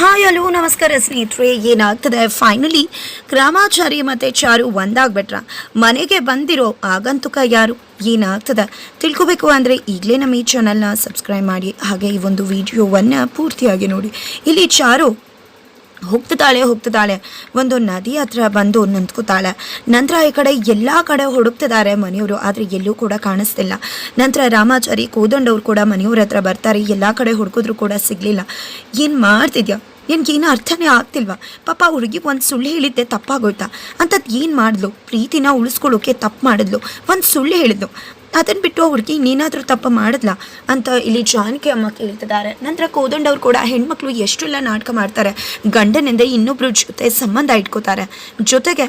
Hi, hello, ನಮಸ್ಕಾರ ಸ್ನೇಹಿತರೆ. ಏನಾಗ್ತದೆ? ಫೈನಲಿ ಗ್ರಾಮಾಚಾರಿ ಮತ್ತು ಚಾರು ಒಂದಾಗ್ಬಿಟ್ರ. ಮನೆಗೆ ಬಂದಿರೋ ಆಗಂತುಕ ಯಾರು? ಏನಾಗ್ತದೆ? ತಿಳ್ಕೊಬೇಕು ಅಂದರೆ ಈಗಲೇ ನಮ್ಮ ಈ ಚಾನಲ್ನ ಸಬ್ಸ್ಕ್ರೈಬ್ ಮಾಡಿ. ಹಾಗೆ ಈ ಒಂದು ವಿಡಿಯೋವನ್ನು ಪೂರ್ತಿಯಾಗಿ ನೋಡಿ. ಇಲ್ಲಿ ಚಾರು ಹೋಗ್ತಿದ್ದಾಳೆ ಹೋಗ್ತಿದ್ದಾಳೆ. ಒಂದು ನದಿ ಹತ್ರ ಬಂದು ನಿಂತ್ಕೋತಾಳೆ. ನಂತರ ಈ ಕಡೆ ಎಲ್ಲ ಕಡೆ ಹುಡುಕ್ತಿದ್ದಾರೆ ಮನೆಯವರು, ಆದರೆ ಎಲ್ಲೂ ಕೂಡ ಕಾಣಿಸ್ತಿಲ್ಲ. ನಂತರ ರಾಮಾಚಾರಿ ಕೋದಂಡವ್ರು ಕೂಡ ಮನೆಯವ್ರ ಹತ್ರ ಬರ್ತಾರೆ. ಎಲ್ಲ ಕಡೆ ಹುಡುಕಿದ್ರು ಕೂಡ ಸಿಗಲಿಲ್ಲ. ಏನು ಮಾಡ್ತಿದ್ಯಾ? ನಿನ್ಗೇನು ಅರ್ಥನೇ ಆಗ್ತಿಲ್ವಾ? ಪಾಪ ಹುಡುಗಿ ಒಂದು ಸುಳ್ಳು ಹೇಳಿದ್ದೆ ತಪ್ಪಾಗೋಯ್ತಾ? ಅಂತದ್ದು ಏನು ಮಾಡಿದ್ಲು? ಪ್ರೀತಿನ ಉಳಿಸ್ಕೊಳ್ಳೋಕೆ ತಪ್ಪು ಮಾಡಿದ್ಲು. ಒಂದು ಸುಳ್ಳು ಹೇಳಿದ್ಲು. ಅದನ್ನು ಬಿಟ್ಟು ಆ ಹುಡುಗಿ ತಪ್ಪು ಮಾಡಿದ್ಲಾ ಅಂತ ಇಲ್ಲಿ ಜಾನಕಿ ಅಮ್ಮ ಕೇಳ್ತಿದ್ದಾರೆ. ನಂತರ ಕೋದಂಡವ್ರು ಕೂಡ ಹೆಣ್ಮಕ್ಳು ಎಷ್ಟೆಲ್ಲ ನಾಟಕ ಮಾಡ್ತಾರೆ, ಗಂಡನಿಂದ ಇನ್ನೊಬ್ರ ಜೊತೆ ಸಂಬಂಧ ಇಟ್ಕೋತಾರೆ. ಜೊತೆಗೆ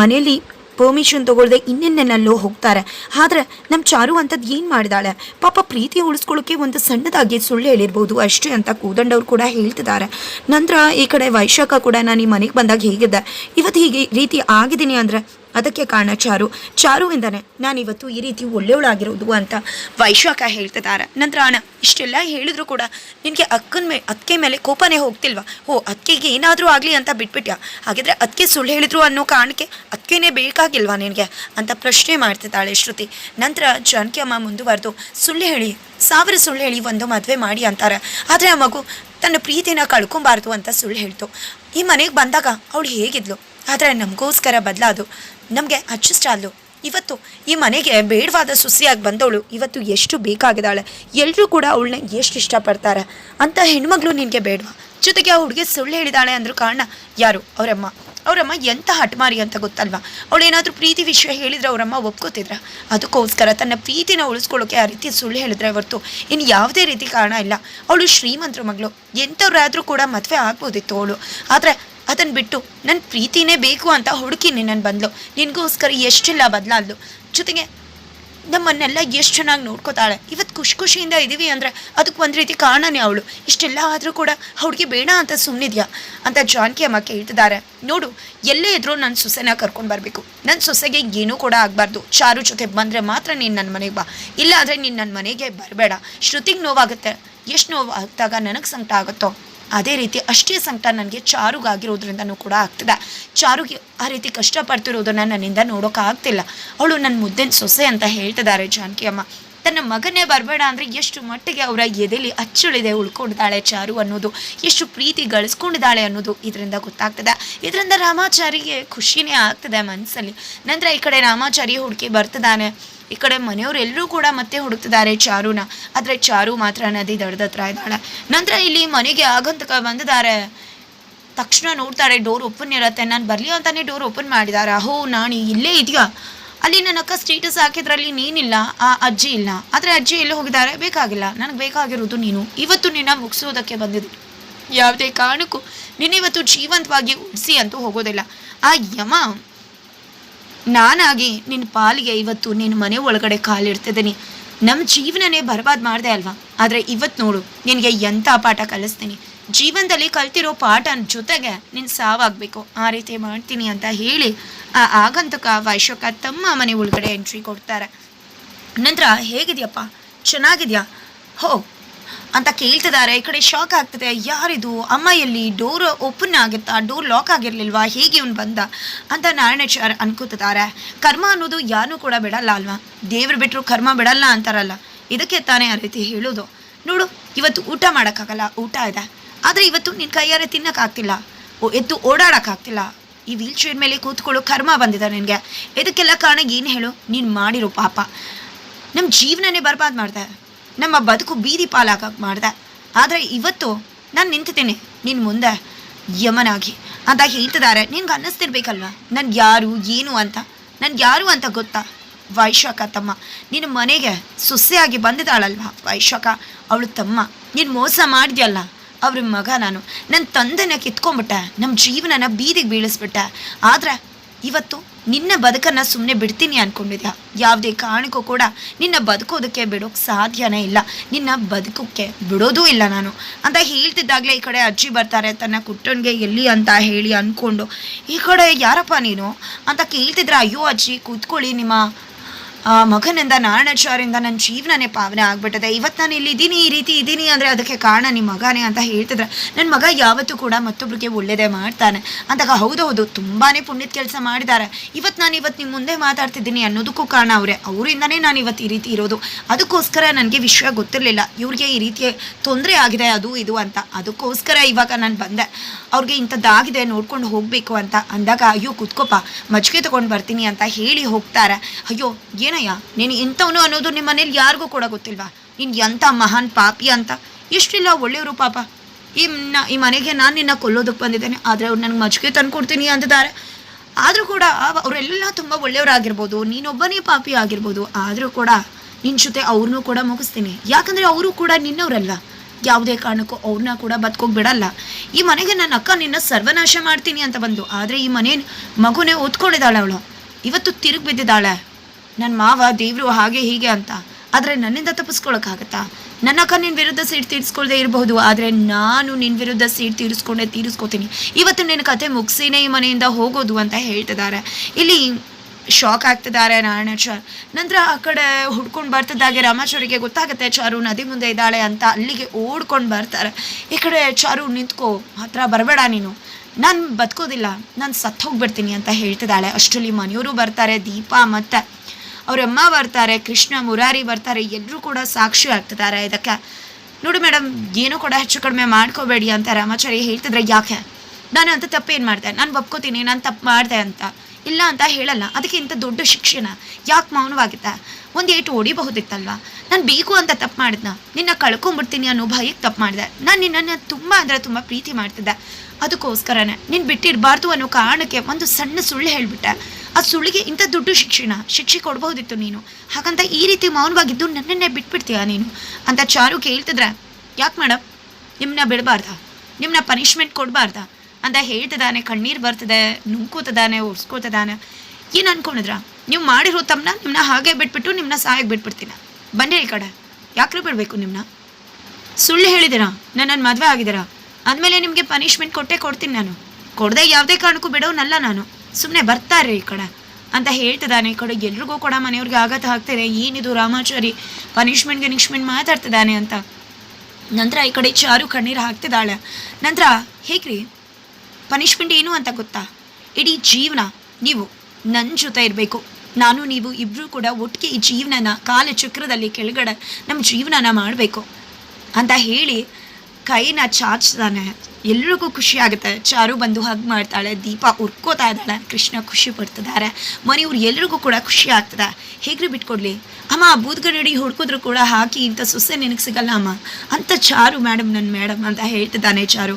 ಮನೇಲಿ ಪರ್ಮಿಷನ್ ತೊಗೊಳ್ದೆ ಇನ್ನೆನ್ನೆಲ್ಲೋ ಹೋಗ್ತಾರೆ. ಆದರೆ ನಮ್ಮ ಚಾರು ಅಂಥದ್ದು ಏನು ಮಾಡಿದಾಳೆ? ಪಾಪ ಪ್ರೀತಿ ಉಳಿಸ್ಕೊಳ್ಳೋಕೆ ಒಂದು ಸಣ್ಣದಾಗಿ ಸುಳ್ಳು ಹೇಳಿರ್ಬೋದು ಅಷ್ಟೇ ಅಂತ ಕೂದಂಡವ್ರು ಕೂಡ ಹೇಳ್ತಿದ್ದಾರೆ. ನಂತರ ಈ ಕಡೆ ವೈಶಾಖ ಕೂಡ ನಾನು ಈ ಮನೆಗೆ ಬಂದಾಗ ಹೇಗಿದ್ದೆ ಇವತ್ತು ಹೀಗೆ ರೀತಿ ಆಗಿದ್ದೀನಿ ಅಂದರೆ ಅದಕ್ಕೆ ಕಾರಣ ಚಾರು. ಚಾರುವಿಂದನೇ ನಾನು ಇವತ್ತು ಈ ರೀತಿ ಒಳ್ಳೆಯವಳಾಗಿರೋದು ಅಂತ ವೈಶಾಖ ಹೇಳ್ತಿದ್ದಾರೆ. ನಂತರ ಅಣ್ಣ, ಇಷ್ಟೆಲ್ಲ ಹೇಳಿದ್ರು ಕೂಡ ನಿನಗೆ ಅಕ್ಕನ ಮೇ ಅಕ್ಕಿ ಮೇಲೆ ಕೋಪನೇ ಹೋಗ್ತಿಲ್ವಾ? ಓ ಅಕ್ಕಿಗೆ ಏನಾದರೂ ಆಗಲಿ ಅಂತ ಬಿಟ್ಬಿಟ್ಯಾ? ಹಾಗಿದ್ರೆ ಅದಕ್ಕೆ ಸುಳ್ಳು ಹೇಳಿದ್ರು ಅನ್ನೋ ಕಾರಣಕ್ಕೆ ಅದಕ್ಕೇನೆ ಬೇಕಾಗಿಲ್ವಾ ನಿನಗೆ? ಅಂತ ಪ್ರಶ್ನೆ ಮಾಡ್ತಿದ್ದಾಳೆ ಶ್ರುತಿ. ನಂತರ ಜಾನಕಿ ಅಮ್ಮ ಮುಂದುವರೆದು, ಸುಳ್ಳು ಹೇಳಿ, ಸಾವಿರ ಸುಳ್ಳು ಹೇಳಿ ಒಂದು ಮದುವೆ ಮಾಡಿ ಅಂತಾರೆ. ಆದರೆ ಆ ಮಗು ತನ್ನ ಪ್ರೀತಿನ ಕಳ್ಕೊಬಾರ್ದು ಅಂತ ಸುಳ್ಳು ಹೇಳ್ತು. ಈ ಮನೆಗೆ ಬಂದಾಗ ಅವಳು ಹೇಗಿದ್ಲು? ಆದರೆ ನಮಗೋಸ್ಕರ ಬದಲಾದು. ನಮಗೆ ಅಡ್ಜಸ್ಟ್ ಆದ್ಲು ಇವತ್ತು ಈ ಮನೆಗೆ ಬೇಡವಾದ ಸುಸಿಯಾಗಿ ಬಂದವಳು ಇವತ್ತು ಎಷ್ಟು ಬೇಕಾಗಿದ್ದಾಳೆ. ಎಲ್ಲರೂ ಕೂಡ ಅವಳನ್ನ ಎಷ್ಟು ಇಷ್ಟಪಡ್ತಾರೆ. ಅಂತ ಹೆಣ್ಮಗಳು ನಿನಗೆ ಬೇಡವಾ? ಜೊತೆಗೆ ಆ ಹುಡುಗಿ ಸುಳ್ಳು ಹೇಳಿದಾಳೆ ಅಂದ್ರೂ ಕಾರಣ ಯಾರು? ಅವರಮ್ಮ. ಅವರಮ್ಮ ಎಂಥ ಹಟ್ಮಾರಿ ಅಂತ ಗೊತ್ತಲ್ವಾ? ಅವಳೇನಾದರೂ ಪ್ರೀತಿ ವಿಷಯ ಹೇಳಿದ್ರೆ ಅವರಮ್ಮ ಒಪ್ಕೋತಿದ್ರ? ಅದಕ್ಕೋಸ್ಕರ ತನ್ನ ಪ್ರೀತಿನ ಉಳಿಸ್ಕೊಳ್ಳೋಕೆ ಆ ರೀತಿ ಸುಳ್ಳು ಹೇಳಿದ್ರೆ ಹೊರತು ಇನ್ನು ಯಾವುದೇ ರೀತಿ ಕಾರಣ ಇಲ್ಲ. ಅವಳು ಶ್ರೀಮಂತರ ಮಗಳು. ಎಂಥವ್ರಾದರೂ ಕೂಡ ಮದುವೆ ಆಗ್ಬೋದಿತ್ತು ಅವಳು. ಆದರೆ ಅದನ್ನು ಬಿಟ್ಟು ನನ್ನ ಪ್ರೀತಿನೇ ಬೇಕು ಅಂತ ಹುಡುಕಿ ನಿನ್ನನ್ನು ಬಂದ್ಲು. ನಿನಗೋಸ್ಕರ ಎಷ್ಟೆಲ್ಲ ಬದಲಾದ್ಲು. ಜೊತೆಗೆ ನಮ್ಮನ್ನೆಲ್ಲ ಎಷ್ಟು ಚೆನ್ನಾಗಿ ನೋಡ್ಕೋತಾಳೆ. ಇವತ್ತು ಖುಷಿ ಖುಷಿಯಿಂದ ಇದ್ದೀವಿ ಅಂದರೆ ಅದಕ್ಕೆ ಒಂದು ರೀತಿ ಕಾರಣನೇ ಅವಳು. ಇಷ್ಟೆಲ್ಲ ಆದರೂ ಕೂಡ ಹುಡುಗಿ ಬೇಡ ಅಂತ ಸುಮ್ಮನಿದ್ಯಾ ಅಂತ ಜಾನಕಿ ಅಮ್ಮ ಕೇಳ್ತಿದ್ದಾರೆ. ನೋಡು, ಎಲ್ಲೇ ಇದ್ರೂ ನನ್ನ ಸೊಸೆನ ಕರ್ಕೊಂಡು ಬರಬೇಕು. ನನ್ನ ಸೊಸೆಗೆ ಏನೂ ಕೂಡ ಆಗಬಾರ್ದು. ಚಾರು ಜೊತೆ ಬಂದರೆ ಮಾತ್ರ ನೀನು ನನ್ನ ಮನೆಗೆ ಬಾ. ಇಲ್ಲ ಆದರೆ ನೀನು ನನ್ನ ಮನೆಗೆ ಬರಬೇಡ. ಶ್ರುತಿಗೆ ನೋವಾಗುತ್ತೆ. ಎಷ್ಟು ನೋವು ಆಗ್ದಾಗ ನನಗೆ ಸಂಕಟ ಆಗುತ್ತೋ? ಅದೇ ರೀತಿ ಅಷ್ಟೇ ಸಂಕಟ ನನಗೆ ಚಾರುಗಾಗಿರೋದ್ರಿಂದನೂ ಕೂಡ ಆಗ್ತದೆ. ಚಾರುಗೆ ಆ ರೀತಿ ಕಷ್ಟಪಡ್ತಿರೋದನ್ನು ನನ್ನಿಂದ ನೋಡೋಕ್ಕಾಗ್ತಿಲ್ಲ ಅವಳು ನನ್ನ ಮುದ್ದಿನ ಸೊಸೆ ಅಂತ ಹೇಳ್ತಿದ್ದಾರೆ ಜಾನಕಿ ಅಮ್ಮ. ತನ್ನ ಮಗನೇ ಬರಬೇಡ ಅಂದರೆ ಎಷ್ಟು ಮಟ್ಟಿಗೆ ಅವರ ಎದೆಲಿ ಅಚ್ಚಳಿದೆ ಉಳ್ಕೊಂಡಿದ್ದಾಳೆ ಚಾರು ಅನ್ನೋದು, ಎಷ್ಟು ಪ್ರೀತಿ ಗಳಿಸ್ಕೊಂಡಿದ್ದಾಳೆ ಅನ್ನೋದು ಇದರಿಂದ ಗೊತ್ತಾಗ್ತದೆ. ಇದರಿಂದ ರಾಮಾಚಾರಿಗೆ ಖುಷಿನೇ ಆಗ್ತದೆ ಮನಸ್ಸಲ್ಲಿ ನಂತರ ಈ ಕಡೆ ರಾಮಾಚಾರಿ ಹುಡುಕಿ ಬರ್ತಿದ್ದಾನೆ. ಈ ಕಡೆ ಮನೆಯವರೆಲ್ಲರೂ ಕೂಡ ಮತ್ತೆ ಹುಡುಕ್ತಿದ್ದಾರೆ ಚಾರುನ. ಆದರೆ ಚಾರು ಮಾತ್ರ ನದಿ ದಡದ ಹತ್ರ ಇದ್ದಾಳೆ. ನಂತರ ಇಲ್ಲಿ ಮನೆಗೆ ಆಗಂತಕ ಬಂದಿದ್ದಾರೆ. ತಕ್ಷಣ ನೋಡ್ತಾರೆ, ಡೋರ್ ಓಪನ್ ಇರತ್ತೆ, ನಾನು ಬರಲಿ ಅಂತಾನೆ ಡೋರ್ ಓಪನ್ ಮಾಡಿದ್ದಾರೆ. ಅಹೋ ನಾನು ಇಲ್ಲೇ ಇದೆಯಾ? ಅಲ್ಲಿ ನನ್ನ ಅಕ್ಕ ಸ್ಟೇಟಸ್ ಹಾಕಿದ್ರಲ್ಲಿ ನೀನಿಲ್ಲ. ಆ ಅಜ್ಜಿ ಇಲ್ಲ. ಆದರೆ ಅಜ್ಜಿ ಎಲ್ಲಿ ಹೋಗಿದ್ದಾರೆ? ಬೇಕಾಗಿಲ್ಲ. ನನಗೆ ಬೇಕಾಗಿರೋದು ನೀನು. ಇವತ್ತು ನಿನ್ನ ಮುಗಿಸೋದಕ್ಕೆ ಬಂದಿದ್ದು. ಯಾವುದೇ ಕಾರಣಕ್ಕೂ ನಿನ್ನಿವತ್ತು ಜೀವಂತವಾಗಿ ಉಳಿಸಿ ಅಂತೂ ಹೋಗೋದಿಲ್ಲ. ಆ ಯಮ ನಾನಾಗಿ ನಿನ್ನ ಪಾಲಿಗೆ ಇವತ್ತು ನಿನ್ನ ಮನೆ ಒಳಗಡೆ ಕಾಲಿಡ್ತಿದ್ದೀನಿ. ನಮ್ಮ ಜೀವನನೇ ಬರ್ಬಾದ್ ಮಾಡಿದೆ ಅಲ್ವಾ? ಆದರೆ ಇವತ್ತು ನೋಡು, ನಿನಗೆ ಎಂಥ ಪಾಠ ಕಲಿಸ್ತೀನಿ. ಜೀವನದಲ್ಲಿ ಕಲ್ತಿರೋ ಪಾಠ ಜೊತೆಗೆ ನಿನ್ನ ಸಾವಾಗಬೇಕು. ಆ ರೀತಿ ಮಾಡ್ತೀನಿ ಅಂತ ಹೇಳಿ ಆ ಆಗಂತಕ ವೈಶೋಕ ತಮ್ಮ ಮನೆ ಒಳಗಡೆ ಎಂಟ್ರಿ ಕೊಡ್ತಾರೆ. ನಂತರ ಹೇಗಿದೆಯಪ್ಪ? ಚೆನ್ನಾಗಿದ್ಯಾ? ಹೋ ಅಂತ ಕೇಳ್ತಿದ್ದಾರೆ. ಈ ಕಡೆ ಶಾಕ್ ಆಗ್ತದೆ. ಯಾರಿದು? ಅಮ್ಮ ಎಲ್ಲಿ ಡೋರ್ ಓಪನ್ ಆಗುತ್ತಾ? ಡೋರ್ ಲಾಕ್ ಆಗಿರ್ಲಿಲ್ವಾ? ಹೇಗೆ ಇವನು ಬಂದ? ಅಂತ ನಾರಾಯಣಾಚಾರ್ಯ ಅನ್ಕೋತಿದ್ದಾರೆ. ಕರ್ಮ ಅನ್ನೋದು ಯಾರೂ ಕೂಡ ಬಿಡಲ್ಲ ಅಲ್ವಾ? ದೇವ್ರು ಬಿಟ್ಟರು ಕರ್ಮ ಬಿಡಲ್ಲ ಅಂತಾರಲ್ಲ. ಇದಕ್ಕೆ ತಾನೇ ಆ ರೀತಿ ಹೇಳೋದು. ನೋಡು, ಇವತ್ತು ಊಟ ಮಾಡೋಕ್ಕಾಗಲ್ಲ. ಊಟ ಇದೆ. ಆದರೆ ಇವತ್ತು ನಿನ್ನ ಕೈಯಾರೆ ತಿನ್ನೋಕ್ಕಾಗ್ತಿಲ್ಲ ಓ, ಎದ್ದು ಓಡಾಡೋಕ್ಕಾಗ್ತಿಲ್ಲ ಈ ವೀಲ್ ಚೇರ್ ಮೇಲೆ ಕೂತ್ಕೊಳ್ಳೋ ಕರ್ಮ ಬಂದಿದೆ ನಿನಗೆ. ಇದಕ್ಕೆಲ್ಲ ಕಾರಣ ಏನು ಹೇಳು? ನೀನು ಮಾಡಿರೋ ಪಾಪ. ನಮ್ಮ ಜೀವನನೇ ಬರ್ಬಾದ್ ಮಾಡ್ದೆ. ನಮ್ಮ ಬದುಕು ಬೀದಿ ಪಾಲಾಗಕ್ಕೆ ಮಾಡ್ದೆ. ಆದರೆ ಇವತ್ತು ನಾನು ನಿಂತಿದ್ದೇನೆ ನಿನ್ನ ಮುಂದೆ. ಯಮನಾಗಿ. ಅಂತ ಹೇಳ್ತಿದ್ದಾರೆ ನಿನ್ಗೆ ಅನ್ನಿಸ್ತಿರ್ಬೇಕಲ್ವ? ನನ್ಗೆ ಯಾರು, ಏನು ಅಂತ? ನನ್ಗೆ ಯಾರು ಅಂತ ಗೊತ್ತಾ? ವೈಶಾಖ ತಮ್ಮ. ನಿನ್ನ ಮನೆಗೆ ಸೊಸೆಯಾಗಿ ಬಂದಿದ್ದಾಳಲ್ವ? ವೈಶಾಖ, ಅವಳು ತಮ್ಮ. ನೀನು ಮೋಸ ಮಾಡಿದ್ಯಲ್ಲ? ಅವ್ರ ಮಗ ನಾನು. ನನ್ನ ತಂದೆನ ಕಿತ್ಕೊಂಡ್ಬಿಟ್ಟೆ. ನಮ್ಮ ಜೀವನನ ಬೀದಿಗೆ ಬೀಳಿಸ್ಬಿಟ್ಟೆ. ಆದರೆ ಇವತ್ತು ನಿನ್ನ ಬದುಕನ್ನು ಸುಮ್ಮನೆ ಬಿಡ್ತೀನಿ ಅನ್ಕೊಂಡಿದ್ಯಾ? ಯಾವುದೇ ಕಾರಣಕ್ಕೂ ಕೂಡ ನಿನ್ನ ಬದುಕೋದಕ್ಕೆ ಬಿಡೋಕ್ಕೆ ಸಾಧ್ಯನೇ ಇಲ್ಲ. ನಿನ್ನ ಬದುಕೋಕ್ಕೆ ಬಿಡೋದೂ ಇಲ್ಲ ನಾನು. ಅಂತ ಹೇಳ್ತಿದ್ದಾಗಲೇ ಈ ಕಡೆ ಅಜ್ಜಿ ಬರ್ತಾರೆ, ತನ್ನ ಕುಟ್ಟನ್ಗೆ ಎಲ್ಲಿ ಅಂತ ಹೇಳಿ ಅನ್ಕೊಂಡು, ಈ ಕಡೆ ಯಾರಪ್ಪ ನೀನು? ಅಂತ ಕೇಳ್ತಿದ್ರೆ, ಅಯ್ಯೋ ಅಜ್ಜಿ, ಕೂತ್ಕೊಳ್ಳಿ ನಿಮ್ಮ ಆ ಮಗನಿಂದ ನಾರಾಯಣಾಚಾರ್ಯಿಂದ ನನ್ನ ಜೀವನನೇ ಪಾವನೆ ಆಗ್ಬಿಟ್ಟಿದೆ. ಇವತ್ತು ನಾನು ಇಲ್ಲಿ ಇದ್ದೀನಿ, ಈ ರೀತಿ ಇದ್ದೀನಿ ಅಂದರೆ ಅದಕ್ಕೆ ಕಾರಣ ನಿಮ್ಮ ಮಗನೇ ಅಂತ ಹೇಳ್ತಿದ್ರೆ. ನನ್ನ ಮಗ ಯಾವತ್ತೂ ಕೂಡ ಮತ್ತೊಬ್ಬರಿಗೆ ಒಳ್ಳೆಯದೇ ಮಾಡ್ತಾನೆ. ಅಂದಾಗ ಹೌದು ಹೌದು ತುಂಬಾ ಪುಣ್ಯದ ಕೆಲಸ ಮಾಡಿದ್ದಾರೆ ಇವತ್ತು ನಾನು ಇವತ್ತು ನಿಮ್ಮ ಮುಂದೆ ಮಾತಾಡ್ತಿದ್ದೀನಿ ಅನ್ನೋದಕ್ಕೂ ಕಾರಣ ಅವರೇ. ಅವರಿಂದನೇ ನಾನು ಇವತ್ತು ಈ ರೀತಿ ಇರೋದು. ಅದಕ್ಕೋಸ್ಕರ ನನಗೆ ವಿಷಯ ಗೊತ್ತಿರಲಿಲ್ಲ. ಇವ್ರಿಗೆ ಈ ರೀತಿ ತೊಂದರೆ ಆಗಿದೆ, ಅದು ಇದು ಅಂತ. ಅದಕ್ಕೋಸ್ಕರ ಇವಾಗ ನಾನು ಬಂದೆ. ಅವ್ರಿಗೆ ಇಂಥದ್ದಾಗಿದೆ ನೋಡ್ಕೊಂಡು ಹೋಗಬೇಕು ಅಂತ. ಅಂದಾಗ, ಅಯ್ಯೋ ಕುತ್ಕೋಪ ಮಜ್ಜಿಗೆ ತೊಗೊಂಡು ಬರ್ತೀನಿ ಅಂತ ಹೇಳಿ ಹೋಗ್ತಾರೆ. ಅಯ್ಯೋ ಏನಯ್ಯ? ನೀನು ಇಂಥವನು ಅನ್ನೋದು ನಿಮ್ಮ ಮನೇಲಿ ಯಾರಿಗೂ ಕೂಡ ಗೊತ್ತಿಲ್ವಾ? ನೀನು ಎಂಥ ಮಹಾನ್ ಪಾಪಿ ಅಂತ? ಎಷ್ಟಿಲ್ಲ ಒಳ್ಳೆಯವರು ಪಾಪ. ಈ ನ- ಈ ಮನೆಗೆ ನಾನು ನಿನ್ನ ಕೊಲ್ಲೋದಕ್ಕೆ ಬಂದಿದ್ದೇನೆ. ಆದರೆ ಅವ್ರು ನನಗೆ ಮಜ್ಜಿಗೆ ತಂದು ಕೊಡ್ತೀನಿ ಅಂತಿದ್ದಾರೆ. ಆದರೂ ಕೂಡ ಅವ- ಅವರೆಲ್ಲ ತುಂಬ ಒಳ್ಳೆಯವರಾಗಿರ್ಬೋದು. ನೀನೊಬ್ಬನೇ ಪಾಪಿ ಆಗಿರ್ಬೋದು. ಆದರೂ ಕೂಡ ನಿನ್ನ ಜೊತೆ ಅವ್ರನ್ನೂ ಕೂಡ ಮುಗಿಸ್ತೀನಿ. ಯಾಕಂದರೆ ಅವರು ಕೂಡ ನಿನ್ನವರಲ್ಲ. ಯಾವುದೇ ಕಾರಣಕ್ಕೂ ಅವ್ರನ್ನ ಕೂಡ ಬದುಕೋಗಿ ಬಿಡಲ್ಲ. ಈ ಮನೆಗೆ ನನ್ನ ಅಕ್ಕ ನಿನ್ನ ಸರ್ವನಾಶ ಮಾಡ್ತೀನಿ ಅಂತ ಬಂದು. ಆದರೆ ಈ ಮನೆ ಮಗುನೇ ಓದ್ಕೊಂಡಿದ್ದಾಳೆ ಅವಳು. ಇವತ್ತು ತಿರುಗಿ ಬಿದ್ದಿದ್ದಾಳೆ. ನನ್ನ ಮಾವ ದೇವರು ಹಾಗೆ ಹೀಗೆ ಅಂತ. ಆದರೆ ನನ್ನಿಂದ ತಪ್ಪಿಸ್ಕೊಳಕ್ಕಾಗತ್ತಾ? ನನ್ನ ಅಕ್ಕ ನಿನ್ನ ವಿರುದ್ಧ ಸೀಟ್ ತೀರಿಸ್ಕೊಳ್ದೆ ಇರಬಹುದು, ಆದರೆ ನಾನು ನಿನ್ನ ವಿರುದ್ಧ ಸೀಟ್ ತೀರಿಸ್ಕೊಂಡೆ ತೀರಿಸ್ಕೊತೀನಿ. ಇವತ್ತು ನಿನ್ನ ಕತೆ ಮುಗಿಸಿನೇ ಈ ಮನೆಯಿಂದ ಹೋಗೋದು ಅಂತ ಹೇಳ್ತಿದ್ದಾರೆ. ಇಲ್ಲಿ ಶಾಕ್ ಆಗ್ತಿದ್ದಾರೆ ನಾರಾಯಣಾಚಾರ್ ನಂತರ ಆ ಕಡೆ ಹುಡ್ಕೊಂಡು ಬರ್ತಿದ್ದಾಗೆ ರಾಮಾಚಾರಿಗೆ ಗೊತ್ತಾಗುತ್ತೆ ಚಾರು ನದಿ ಮುಂದೆ ಇದ್ದಾಳೆ ಅಂತ ಅಲ್ಲಿಗೆ ಓಡ್ಕೊಂಡು ಬರ್ತಾರೆ. ಈ ಕಡೆ ಚಾರು ನಿಂತ್ಕೋ, ಹತ್ರ ಬರಬೇಡ ನೀನು. ನಾನು ಬದುಕೋದಿಲ್ಲ, ನಾನು ಸತ್ತು ಹೋಗ್ಬಿಡ್ತೀನಿ ಅಂತ ಹೇಳ್ತಿದ್ದಾಳೆ. ಅಷ್ಟರಲ್ಲಿ ಮನೆಯವರು ಬರ್ತಾರೆ, ದೀಪ ಮತ್ತು ಅವರಮ್ಮ ಬರ್ತಾರೆ, ಕೃಷ್ಣ, ಮುರಾರಿ ಬರ್ತಾರೆ ಎಲ್ಲರೂ ಕೂಡ ಸಾಕ್ಷಿ ಆಗ್ತಿದ್ದಾರೆ. ಇದಕ್ಕೆ ನೋಡಿ ಮೇಡಮ್ ಏನೂ ಕೂಡ ಹೆಚ್ಚು ಕಡಿಮೆ ಮಾಡ್ಕೋಬೇಡಿ ಅಂತ ರಾಮಾಚಾರಿ ಹೇಳ್ತಿದ್ರೆ ಯಾಕೆ? ನಾನು ಅಂತ ತಪ್ಪೇನು ಮಾಡಿದೆ. ನಾನು ಒಪ್ಕೋತೀನಿ, ನಾನು ತಪ್ಪು ಮಾಡಿದೆ ಅಂತ. ಇಲ್ಲ ಅಂತ ಹೇಳಲ್ಲ. ಅದಕ್ಕೆ ಇಂಥ ದೊಡ್ಡ ಶಿಕ್ಷಣ ಯಾಕೆ ಮೌನವಾಗಿದ್ದ? ಒಂದು ಏಟು ಹೊಡಿಬಹುದಿತ್ತಲ್ವಾ ನಾನು ಬೇಕು ಅಂತ ತಪ್ಪು ಮಾಡಿದ್ನ. ನಿನ್ನ ಕಳ್ಕೊಂಬಿಡ್ತೀನಿ ಅನ್ನೋ ಭಯಕ್ಕೆ ತಪ್ಪು ಮಾಡಿದೆ. ನಾನು ನಿನ್ನನ್ನು ತುಂಬ ಅಂದರೆ ತುಂಬ ಪ್ರೀತಿ ಮಾಡ್ತಿದ್ದೆ. ಅದಕ್ಕೋಸ್ಕರನೇ ನೀನು ಬಿಟ್ಟಿರಬಾರ್ದು ಅನ್ನೋ ಕಾರಣಕ್ಕೆ ಒಂದು ಸಣ್ಣ ಸುಳ್ಳು ಹೇಳಿಬಿಟ್ಟೆ. ಆ ಸುಳ್ಳಿಗೆ ಇಂಥ ದೊಡ್ಡ ಶಿಕ್ಷಣ, ಶಿಕ್ಷೆ ಕೊಡ್ಬಹುದಿತ್ತು ನೀನು. ಹಾಗಂತ ಈ ರೀತಿ ಮೌನವಾಗಿದ್ದು ನನ್ನನ್ನೇ ಬಿಟ್ಬಿಡ್ತೀಯಾ ನೀನು? ಅಂತ ಚಾರು ಕೇಳ್ತಿದ್ರೆ ಯಾಕೆ ಮೇಡಮ್ ನಿಮ್ಮನ್ನ ಬಿಡಬಾರ್ದ? ನಿಮ್ಮನ್ನ ಪನಿಷ್ಮೆಂಟ್ ಕೊಡಬಾರ್ದಾ? ಅಂತ ಹೇಳ್ತಿದ್ದಾನೆ, ಕಣ್ಣೀರು ಬರ್ತಿದೆ, ನುಂಗ್ಕೋತಿದ್ದಾನೆ ಒರ್ಸ್ಕೋತಿದ್ದಾನೆ ಏನು ಅನ್ಕೊಂಡಿದ್ರ? ನೀವು ಮಾಡಿರೋ ತಮ್ಮನ್ನ ನಿಮ್ಮನ್ನ ಹಾಗೆ ಬಿಟ್ಬಿಟ್ಟು ನಿಮ್ಮನ್ನ ಸಹಾಯಕ್ಕೆ ಬಿಟ್ಬಿಡ್ತೀನಿ ಬನ್ನಿ ಈ ಕಡೆ. ಯಾಕ್ರೆ ಬಿಡಬೇಕು ನಿಮ್ಮನ್ನ ಸುಳ್ಳು ಹೇಳಿದಿರಾ ನನ್ನನ್ನು ಮದುವೆ ಆಗಿದ್ದೀರಾ? ಅಂದಮೇಲೆ ನಿಮಗೆ ಪನಿಷ್ಮೆಂಟ್ ಕೊಟ್ಟೇ ಕೊಡ್ತೀನಿ ನಾನು. ಕೊಡದೆ ಯಾವುದೇ ಕಾರಣಕ್ಕೂ ಬಿಡೋನಲ್ಲ ನಾನು. ಸುಮ್ಮನೆ ಬರ್ತಾರೆ ಈ ಕಡೆ. ಅಂತ ಹೇಳ್ತಿದ್ದಾನೆ, ಈ ಕಡೆ ಎಲ್ರಿಗೂ ಕೂಡ ಮನೆಯವ್ರಿಗೆ ಆಘಾತ ಆಗ್ತಿದೆ ಏನಿದು ರಾಮಾಚಾರಿ? ಪನಿಷ್ಮೆಂಟ್ ಗಿನಿಷ್ಮೆಂಟ್ ಮಾತಾಡ್ತಿದ್ದಾನೆ ಅಂತ. ನಂತರ ಈ ಕಡೆ ಚಾರು ಕಣ್ಣೀರು ಹಾಕ್ತಿದ್ದಾಳೆ. ನಂತರ, ಹೇಗ್ರಿ? ಪನಿಷ್ಮೆಂಟ್ ಏನು ಅಂತ ಗೊತ್ತಾ? ಇಡೀ ಜೀವನ ನೀವು ನನ್ನ ಜೊತೆ ಇರಬೇಕು. ನಾನು, ನೀವು ಇಬ್ಬರೂ ಕೂಡ ಒಟ್ಟಿಗೆ ಈ ಜೀವನನ ಕಾಲ ಚಕ್ರದಲ್ಲಿ ಕೆಳಗಡೆ ನಮ್ಮ ಜೀವನನ ಮಾಡಬೇಕು. ಅಂತ ಹೇಳಿ ಕೈನ ಚಾಚ್ತಾನೆ. ಎಲ್ರಿಗೂ ಖುಷಿ ಆಗುತ್ತೆ. ಚಾರು ಬಂದು ಹಗ್ ಮಾಡ್ತಾಳೆ, ದೀಪ ಉರ್ಕೋತಾ ಇದ್ದಾಳೆ, ಕೃಷ್ಣ ಖುಷಿ ಪಡ್ತಿದ್ದಾರೆ. ಮನೆಯವ್ರು ಎಲ್ರಿಗೂ ಕೂಡ ಖುಷಿ ಆಗ್ತದೆ. ಹೇಗ್ರಿ ಬಿಟ್ಕೊಡ್ಲಿ? ಅಮ್ಮ ಬೂದ್ಗಡಿ ಹುಡ್ಕಿದ್ರು ಕೂಡ ಹಾಕಿ ಇಂಥ ಸೊಸೆ ನಿನಗೆ ಸಿಗಲ್ಲ ಅಮ್ಮ. ಅಂತ ಚಾರು ಮೇಡಮ್ ನನ್ನ ಮೇಡಮ್ ಅಂತ ಹೇಳ್ತಿದ್ದಾನೆ ಚಾರು.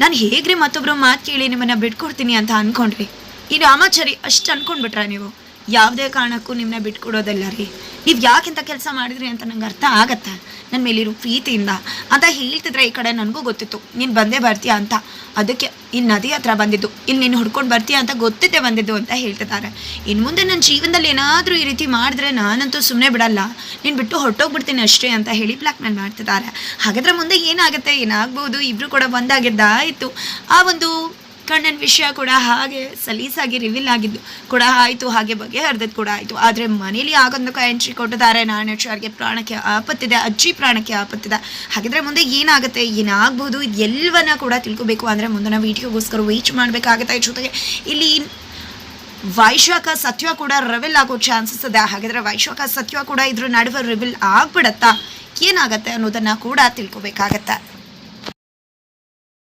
ನಾನು ಹೇಗ್ರಿ ಮತ್ತೊಬ್ರು ಮಾತು ಕೇಳಿ ನಿಮ್ಮನ್ನ ಬಿಟ್ಕೊಡ್ತೀನಿ ಅಂತ ಅನ್ಕೊಂಡ್ರಿ? ಈ ರಾಮಾಚಾರಿ ಅಷ್ಟು ಅನ್ಕೊಂಡ್ಬಿಟ್ರ ನೀವು? ಯಾವುದೇ ಕಾರಣಕ್ಕೂ ನಿಮ್ಮನ್ನ ಬಿಟ್ಕೊಡೋದಲ್ಲ ರೀ. ನೀವು ಯಾಕೆಂತ ಕೆಲಸ ಮಾಡಿದ್ರಿ ಅಂತ ನಂಗೆ ಅರ್ಥ ಆಗತ್ತೆ? ನನ್ನ ಮೇಲಿರೋ ಪ್ರೀತಿಯಿಂದ ಅಂತ ಹೇಳ್ತಿದ್ರೆ ಈ ಕಡೆ ನನಗೂ ಗೊತ್ತಿತ್ತು. ನೀನು ಬಂದೇ ಬರ್ತೀಯ ಅಂತ. ಅದಕ್ಕೆ ಈ ನದಿ ಹತ್ರ ಬಂದಿದ್ದು. ಇಲ್ಲಿ ನೀನು ಹುಡ್ಕೊಂಡು ಬರ್ತೀಯ ಅಂತ ಗೊತ್ತಿದ್ದೆ ಬಂದಿದ್ದು ಅಂತ ಹೇಳ್ತಿದ್ದಾರೆ. ಇನ್ನು ಮುಂದೆ ನನ್ನ ಜೀವನದಲ್ಲಿ ಏನಾದರೂ ಈ ರೀತಿ ಮಾಡಿದ್ರೆ ನಾನಂತೂ ಸುಮ್ಮನೆ ಬಿಡಲ್ಲ. ನೀನು ಬಿಟ್ಟು ಹೊರಟೋಗ್ಬಿಡ್ತೀನಿ ಅಷ್ಟೇ ಅಂತ ಹೇಳಿ ಬ್ಲ್ಯಾಕ್ ಮೇಲ್ ಮಾಡ್ತಿದ್ದಾರೆ. ಹಾಗಾದ್ರೆ ಮುಂದೆ ಏನಾಗುತ್ತೆ? ಏನಾಗ್ಬೋದು? ಇಬ್ಬರು ಕೂಡ ಬಂದಾಗಿದ್ದಾಯಿತು. ಆ ಒಂದು ಕಣ್ಣನ ವಿಷಯ ಕೂಡ ಹಾಗೆ ಸಲೀಸಾಗಿ ರಿವೀಲ್ ಆಗಿದ್ದು ಕೂಡ ಆಯಿತು, ಹಾಗೆ ಬಗೆಹರಿದದ್ದು ಕೂಡ ಆಯಿತು. ಆದರೆ ಮನೇಲಿ ಆಗೊಂದು ಎಂಟ್ರಿ ಕೊಟ್ಟಿದ್ದಾರೆ. ನಾರಾಯಣಾಚಾರ್ಗೆ ಪ್ರಾಣಕ್ಕೆ ಆಪತ್ತಿದೆ, ಅಜ್ಜಿ ಪ್ರಾಣಕ್ಕೆ ಆಪತ್ತಿದೆ. ಹಾಗಿದ್ರೆ ಮುಂದೆ ಏನಾಗುತ್ತೆ? ಏನಾಗ್ಬೋದು? ಎಲ್ಲವನ್ನ ಕೂಡ ತಿಳ್ಕೊಬೇಕು. ಅಂದರೆ ಮುಂದಿನ ವೀಡಿಯೋಗೋಸ್ಕರ ವೇಚ್ ಮಾಡಬೇಕಾಗುತ್ತೆ ಜೊತೆಗೆ. ಇಲ್ಲಿ ವೈಶಾಖ ಸತ್ಯ ಕೂಡ ರಿವಿಲ್ ಆಗೋ ಚಾನ್ಸಸ್ ಇದೆ. ಹಾಗಿದ್ರೆ ವೈಶಾಖ ಸತ್ಯ ಕೂಡ ಇದ್ರ ನಡುವೆ ರಿವಿಲ್ ಆಗ್ಬಿಡತ್ತಾ? ಏನಾಗತ್ತೆ ಅನ್ನೋದನ್ನ ಕೂಡ ತಿಳ್ಕೊಬೇಕಾಗತ್ತೆ.